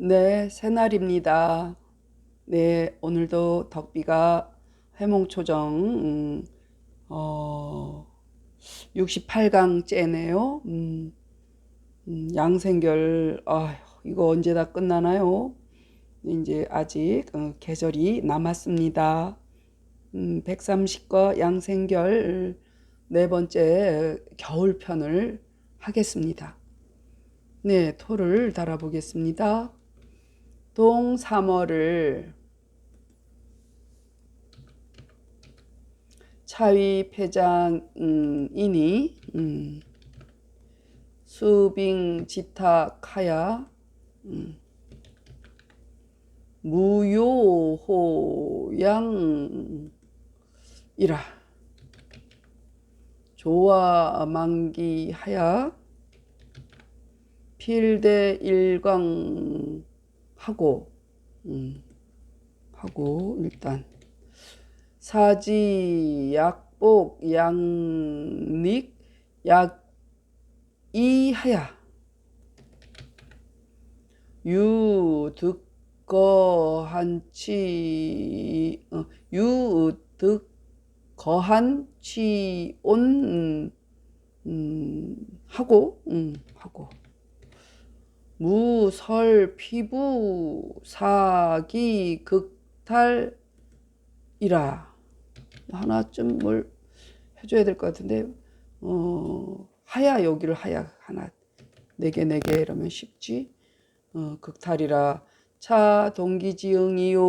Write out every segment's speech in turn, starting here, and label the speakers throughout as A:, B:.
A: 네, 새날입니다. 네, 오늘도 덕비가 해몽초정, 음, 어, 68강째네요. 음, 음, 양생결, 아휴, 이거 언제 다 끝나나요? 이제 아직 어, 계절이 남았습니다. 음, 130과 양생결 네 번째 겨울편을 하겠습니다. 네, 토를 달아보겠습니다. 동삼어를 차위 폐장이니 음, 수빙 지탁하야 음, 무요호양이라. 조화 만기하야 필대 일광 하고 음, 하고 일단. 사지 약복 양닉 약 이하야. 유득거한치 어, 유득거한치온 음, 하고 음, 하고 무 설 피부 사기 극탈이라. 하나쯤 뭘 해줘야 될 것 같은데 어 하야 여기를 하야 하나. 네개 네 개 이러면 쉽지? 어 극탈이라. 차 동기지응이요.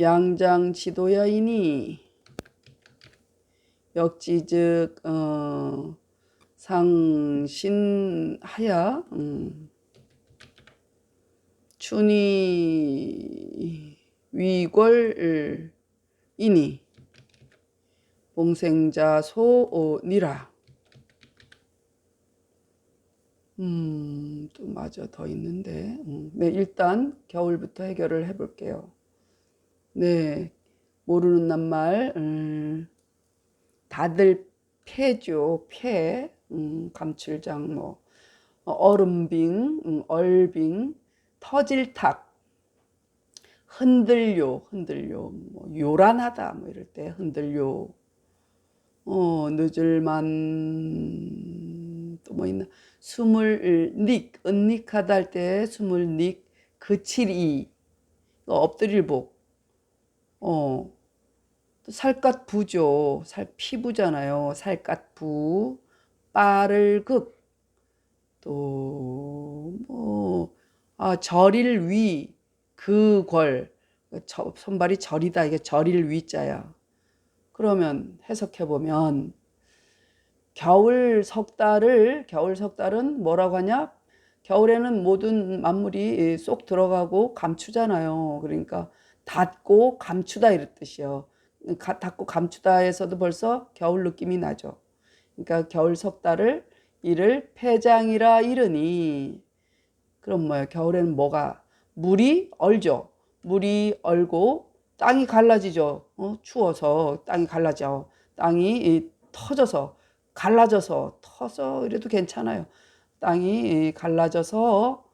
A: 양장 지도야이니. 역지즉 어 상신하야 음. 춘이 위궐이니 봉생자 소니라 음, 또 맞아 더 있는데 음. 네 일단 겨울부터 해결을 해 볼게요 네 모르는 낱말 음, 다들 폐죠 폐 음, 감출장 뭐 어, 얼음빙, 음, 얼빙, 터질탁, 흔들요, 흔들요, 뭐 요란하다 뭐 이럴 때 흔들요. 어, 늦을만 또 뭐 있나? 숨을 닉, 은닉하다 할 때 숨을 닉, 그칠이, 엎드릴복. 어, 살갗 부죠. 살 피부잖아요. 살갗 부. 빠를 극, 또, 뭐, 아, 절일 위, 그 궐, 저, 손발이 절이다. 이게 절일 위자야. 그러면 해석해 보면, 겨울 석 달을, 겨울 석 달은 뭐라고 하냐? 겨울에는 모든 만물이 쏙 들어가고 감추잖아요. 그러니까 닫고 감추다 이런 뜻이요. 닫고 감추다에서도 벌써 겨울 느낌이 나죠. 그러니까 겨울 석 달을 이를 폐장이라 이르니. 그럼 뭐야 겨울에는 뭐가? 물이 얼죠. 물이 얼고 땅이 갈라지죠. 어? 추워서 땅이 갈라져. 땅이 터져서 갈라져서 터서 이래도 괜찮아요. 땅이 갈라져서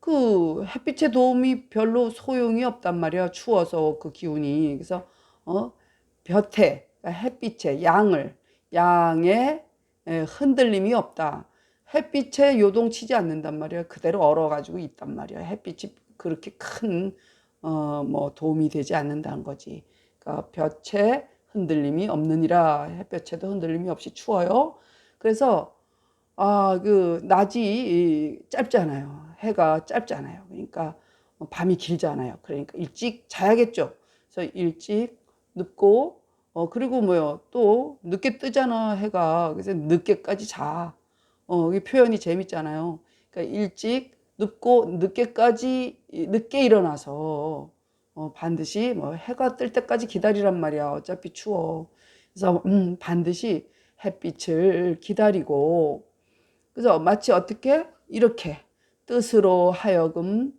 A: 그 햇빛의 도움이 별로 소용이 없단 말이야. 추워서 그 기운이. 그래서 어? 볕에 그러니까 햇빛에 양을 양의 흔들림이 없다. 햇빛에 요동치지 않는단 말이야. 그대로 얼어가지고 있단 말이야. 햇빛이 그렇게 큰, 어, 뭐 도움이 되지 않는다는 거지. 그러니까 볕에 흔들림이 없느니라. 햇볕에도 흔들림이 없이 추워요. 그래서, 아, 그, 낮이 짧잖아요. 해가 짧잖아요. 그러니까 밤이 길잖아요. 그러니까 일찍 자야겠죠. 그래서 일찍 눕고 어, 그리고 뭐요, 또, 늦게 뜨잖아, 해가. 그래서 늦게까지 자. 어, 이 표현이 재밌잖아요. 그러니까 일찍, 눕고, 늦게까지, 늦게 일어나서, 어, 반드시 뭐 해가 뜰 때까지 기다리란 말이야. 어차피 추워. 그래서, 음, 반드시 햇빛을 기다리고, 그래서 마치 어떻게? 이렇게 뜻으로 하여금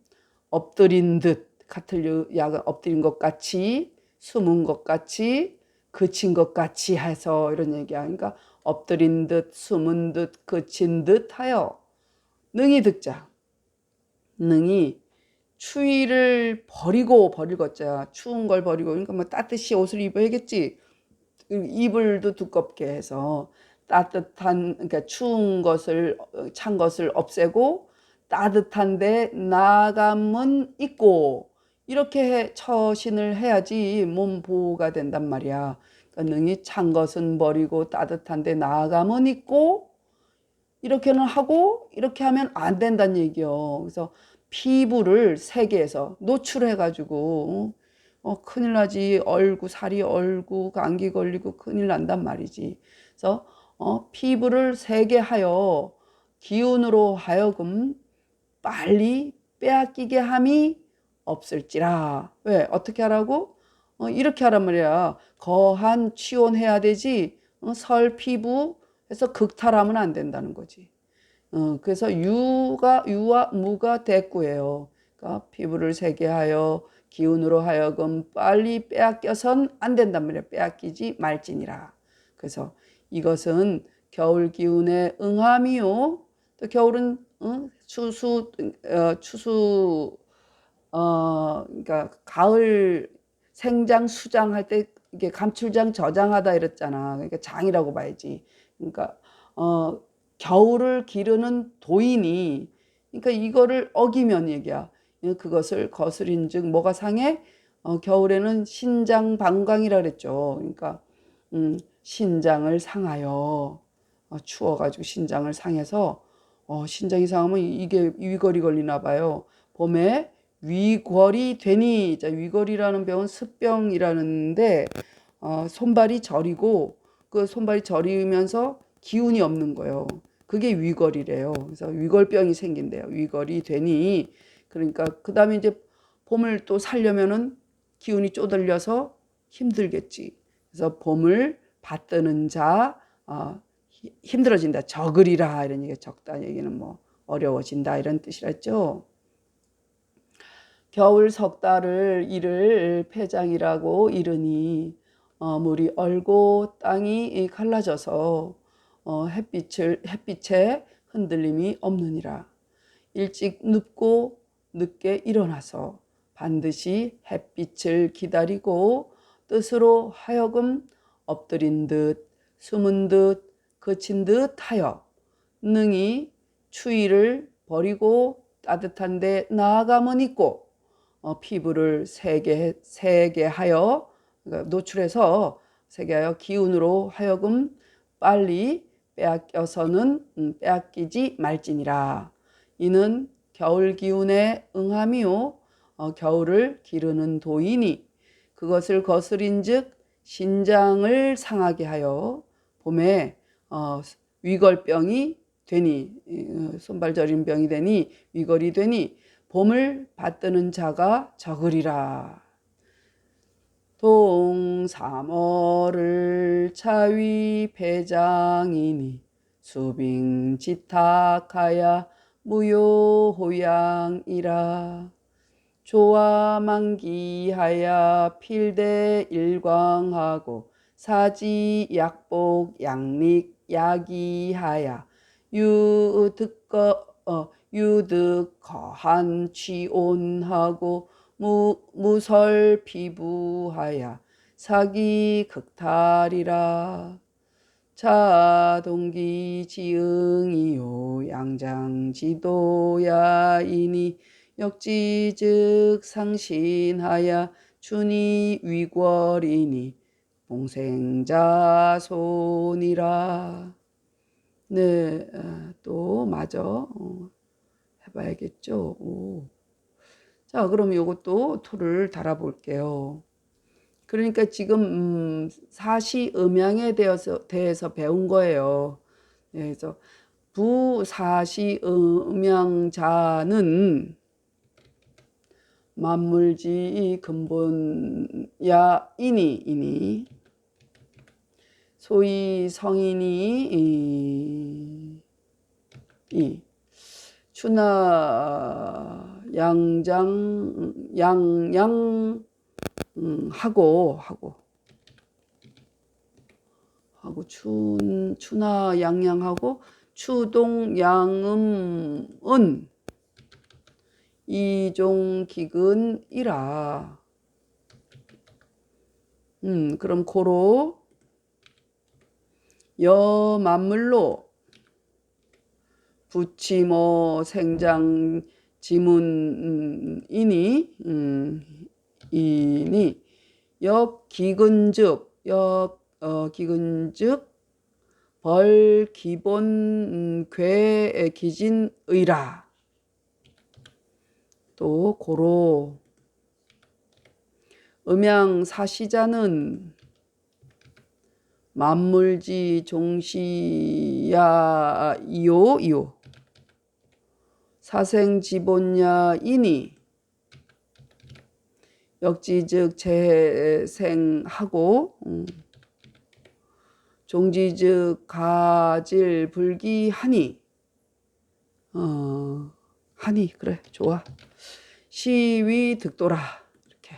A: 엎드린 듯, 같을 약을 엎드린 것 같이, 숨은 것 같이, 그친 것 같이 해서 이런 얘기야. 그러니까 엎드린 듯, 숨은 듯, 그친 듯 하여 능이 득자. 능이 추위를 버리고 버릴 것자 추운 걸 버리고 그러니까 뭐 따뜻이 옷을 입어야겠지 이불도 두껍게 해서 따뜻한 그러니까 추운 것을 어, 찬 것을 없애고 따뜻한데 나감은 있고 이렇게 해, 처신을 해야지 몸 보호가 된단 말이야. 그러니까 능이 찬 것은 버리고 따뜻한데 나감은 있고 이렇게는 하고 이렇게 하면 안 된다는 얘기요. 그래서 피부를 세계에서 노출해가지고 어, 큰일 나지 얼고 살이 얼고 감기 걸리고 큰일 난단 말이지. 그래서 어, 피부를 세게 하여 기운으로 하여금 빨리 빼앗기게 함이 없을지라. 왜? 어떻게 하라고? 어, 이렇게 하란 말이야. 거한 취온해야 되지. 어, 설 피부에서 극탈하면 안 된다는 거지. 어, 그래서 유가 유와 무가 대꾸예요. 그러니까 피부를 세게 하여 기운으로 하여금 빨리 빼앗겨선 안 된단 말이야. 빼앗기지 말지니라. 그래서 이것은 겨울 기운의 응함이요. 또 겨울은 어? 추수 어, 추수 어 그러니까 가을 생장 수장 할 때 이게 감출장 저장하다 이랬잖아. 그러니까 장이라고 봐야지. 그러니까 어 겨울을 기르는 도인이 그러니까 이거를 어기면 얘기야. 그것을 거스린즉 뭐가 상해? 어, 겨울에는 신장 방광이라 그랬죠. 그러니까 음, 신장을 상하여 어, 추워가지고 신장을 상해서 어, 신장이 상하면 이게 위거리 걸리나 봐요. 봄에 위거리 되니 자, 위거리라는 병은 습병이라는데 어, 손발이 저리고 그 손발이 저리면서 기운이 없는 거예요. 그게 위거리래요. 그래서 위걸병이 생긴대요. 위거리 되니 그러니까 그 다음에 이제 봄을 또 살려면은 기운이 쪼들려서 힘들겠지. 그래서 봄을 받드는 자 어, 힘들어진다. 적으리라 이런 얘기 적다 얘기는 뭐 어려워진다 이런 뜻이랬죠. 겨울 석 달을 이를 폐장이라고 이르니 어, 물이 얼고 땅이 갈라져서 어, 햇빛을 햇빛에 흔들림이 없느니라. 일찍 눕고 늦게 일어나서 반드시 햇빛을 기다리고 뜻으로 하여금 엎드린 듯 숨은 듯 그친 듯 하여 능히 추위를 버리고 따뜻한 데 나아감은 있고 어, 피부를 세게 세게 하여 그러니까 노출해서 세게 하여 기운으로 하여금 빨리 빼앗겨서는 음, 빼앗기지 말지니라. 이는 겨울 기운에 응함이요 어, 겨울을 기르는 도인이 그것을 거스린즉 신장을 상하게 하여 봄에 어, 위걸병이 되니 어, 손발 저린 병이 되니 위걸이 되니 봄을 받드는 자가 적으리라. 동삼월을 차위 배장이니 수빙 지탁하야 무효호양이라 조화 만기하야 필대 일광하고 사지 약복 양릭 야기하야 유득거 어, 유득 거한 취온하고 무, 무설 피부하야 사기 극탈이라 자동기 지응이요 양장 지도야이니 역지즉 상신하야 준이 위궐이니 봉생자 손이라 네, 아, 또 맞아. 어, 해봐야겠죠. 오. 자, 그럼 이것도 토를 달아볼게요. 그러니까 지금 음, 사시 음양에 대해서, 대해서 배운 거예요. 네, 그래서 부사시 음양자는 만물지 근본야이니 이니 소위 성인이 이, 이 추나 양장 양양 음, 하고 하고. 하고 춘 추나 양양하고 추동 양음은. 이종 기근이라. 음, 그럼 고로. 여 만물로 부치모 생장 지문이니 음, 이니. 역기근즉 역 어, 기근즉 벌 기본 음, 괴 기진의라. 또 고로. 음양 사시자는 만물지 종시야 이요 이요 사생지본야이니. 역지즉 재생하고 음, 종지즉 가질 불기하니. 어, 하니. 그래 좋아. 시위 득도라. 이렇게.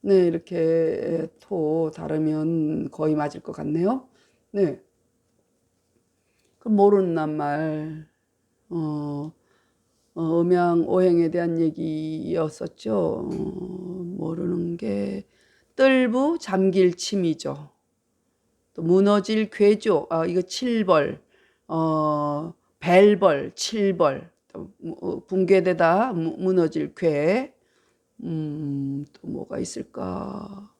A: 네 이렇게 토 다르면 거의 맞을 것 같네요. 네. 그럼 모르는 낱말 어, 어, 음양 오행에 대한 얘기였었죠. 어, 모르는 게 뜰부 잠길 침이죠. 또 무너질 괴조, 아, 이거 칠벌, 어, 벨벌, 칠벌, 또 어, 붕괴되다 무, 무너질 괴, 음, 또 뭐가 있을까?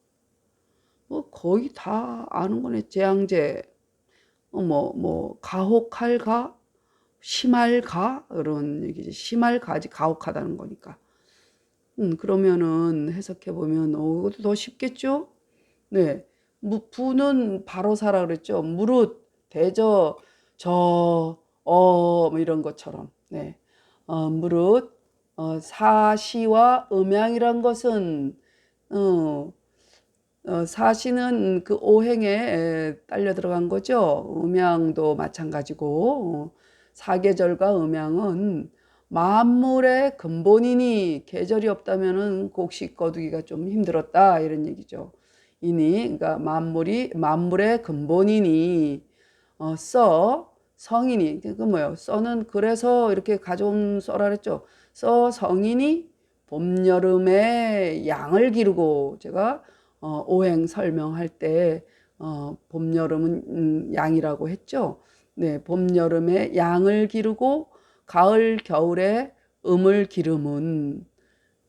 A: 뭐 거의 다 아는 거네. 재앙제, 어, 뭐, 뭐, 가혹할가? 심할가? 이런 얘기지. 심할가지 가혹하다는 거니까. 음, 그러면은 해석해 보면 어, 이것도 더 쉽겠죠? 네. 무, 부는 바로 사라 그랬죠. 무릇, 대저, 저, 어, 뭐 이런 것처럼. 네. 어, 무릇, 어, 사시와 음양이란 것은, 어, 어, 사시는 그 오행에 딸려 들어간 거죠. 음양도 마찬가지고. 어, 사계절과 음양은 만물의 근본이니 계절이 없다면은 곡식 거두기가 좀 힘들었다 이런 얘기죠. 이니 그러니까 만물이 만물의 근본이니 어, 써 성인이 그 뭐예요? 써는 그래서 이렇게 가져온 써라 그랬죠. 써 성인이 봄 여름에 양을 기르고 제가 어, 오행 설명할 때 어, 봄 여름은 음, 양이라고 했죠. 네, 봄 여름에 양을 기르고 가을 겨울에 음을 기름은.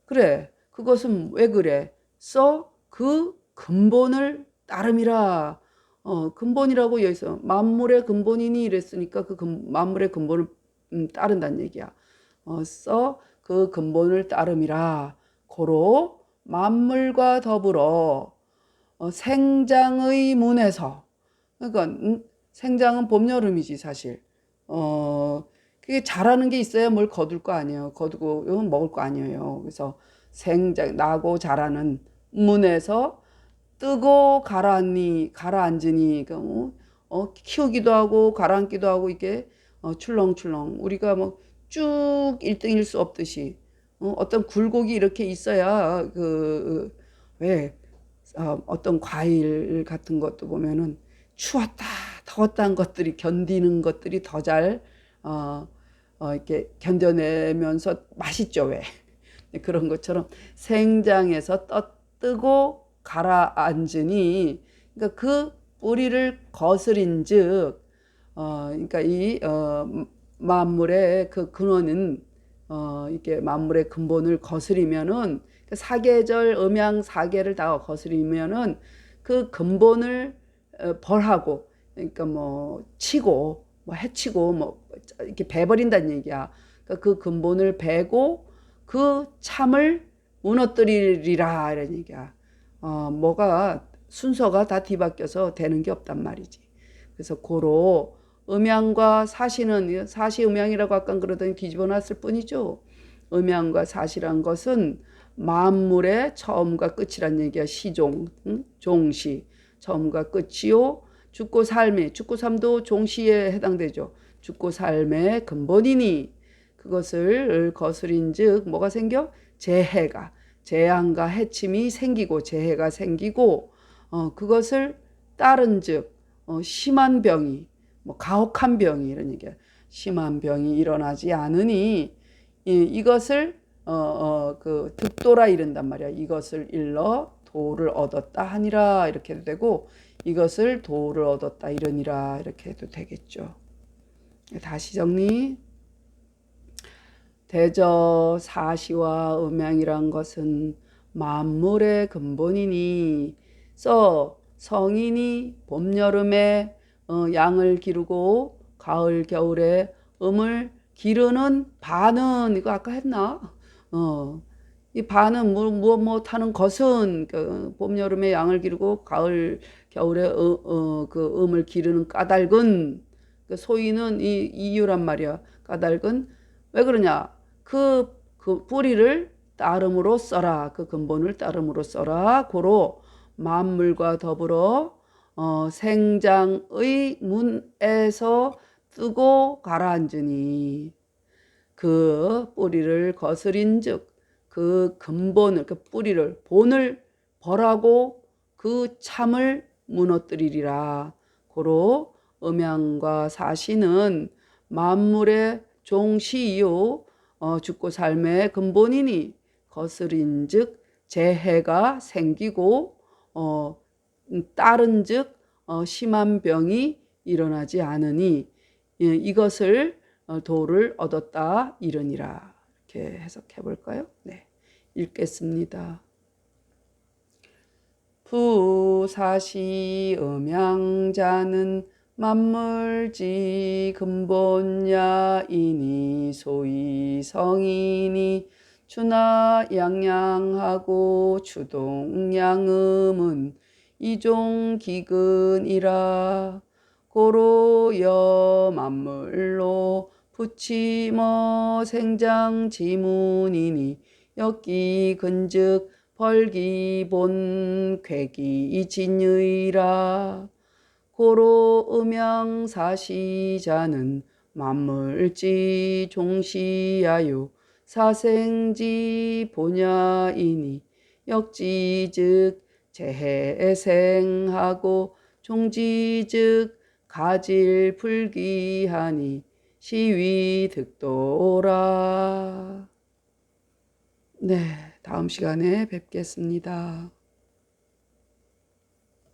A: 그래 그것은 왜 그래? 써 그 근본을 따름이라. 어 근본이라고 여기서 만물의 근본이니 이랬으니까 그 근, 만물의 근본을 음, 따른다는 얘기야. 어 써 그 근본을 따름이라. 고로 만물과 더불어 어, 생장의 문에서 그러니까 음, 생장은 봄 여름이지 사실. 어 그게 자라는 게 있어야 뭘 거둘 거 아니에요. 거두고 이건 먹을 거 아니에요. 그래서 생장 나고 자라는 문에서 뜨고 가라앉니 가라앉으니 그 어, 어, 키우기도 하고 가라앉기도 하고 이게 어, 출렁출렁 우리가 뭐 쭉 1등일 수 없듯이 어, 어떤 굴곡이 이렇게 있어야 그 왜 어, 어떤 과일 같은 것도 보면은 추웠다 더웠다는 것들이 견디는 것들이 더잘 어, 어, 이렇게 견뎌내면서 맛있죠 왜? 그런 것처럼 생장에서 떠 뜨고 가라앉으니 그러니까 그 뿌리를 거스린즉 어, 그러니까 이 어, 만물의 그 근원은 어, 이게 만물의 근본을 거스리면은 그 사계절 음양 사계를 다 거스리면은 그 근본을 어, 벌하고 그러니까 뭐 치고 뭐 해치고 뭐 이렇게 베버린다는 얘기야. 그러니까 그 근본을 베고 그 참을 무너뜨리리라 이런 얘기야. 어 뭐가 순서가 다 뒤바뀌어서 되는 게 없단 말이지. 그래서 고로 음양과 사시는 사시 음양이라고 아까 그러더니 뒤집어 놨을 뿐이죠. 음양과 사시란 것은 만물의 처음과 끝이란 얘기야. 시종, 응? 종시. 처음과 끝이요. 죽고 삶이, 죽고 삶도 종시에 해당되죠. 죽고 삶의 근본이니 그것을 거스린 즉 뭐가 생겨? 재해가, 재앙과 해침이 생기고 재해가 생기고 어, 그것을 따른 즉 어, 심한 병이 뭐 가혹한 병이 이런 얘기야. 심한 병이 일어나지 않으니 이, 이것을 어, 어, 그 득도라 이른단 말이야. 이것을 일러 도를 얻었다 하니라 이렇게 해도 되고 이것을 도를 얻었다 이러니라 이렇게 해도 되겠죠. 다시 정리. 대저 사시와 음양이란 것은 만물의 근본이니 써 성인이 봄 여름에 어, 양을 기르고 가을 겨울에 음을 기르는 반은 이거 아까 했나? 어. 이 반은 뭐, 무엇 못하는 것은 그 봄 여름에 양을 기르고 가을 겨울에 어, 어, 그 음을 기르는 까닭은 그 소위는 이 이유란 말이야. 까닭은 왜 그러냐? 그, 그 뿌리를 따름으로 써라. 그 근본을 따름으로 써라. 고로 만물과 더불어 어, 생장의 문에서 뜨고 가라앉으니 그 뿌리를 거스린 즉 그 근본을 그 뿌리를 본을 벌하고 그 참을 무너뜨리리라. 고로 음양과 사시는 만물의 종시이요 어, 죽고 삶의 근본이니 거스린즉 재해가 생기고 어, 따른즉 어, 심한 병이 일어나지 않으니 예, 이것을 어, 도를 얻었다 이르니라 이렇게 해석해 볼까요? 네, 읽겠습니다. 부사시 음양자는 만물지 근본야이니 소위 성인이 추나 양양하고 추동양음은 이종 기근이라 고로여 만물로 부치머 생장 지문이니 역기 근즉 벌기본 괴기 진유이라. 고로 음양 사시자는 만물지 종시야요 사생지 본야이니 역지즉 재해생하고 종지즉 가질 불기하니 시위 득도라. 네, 다음 시간에 뵙겠습니다.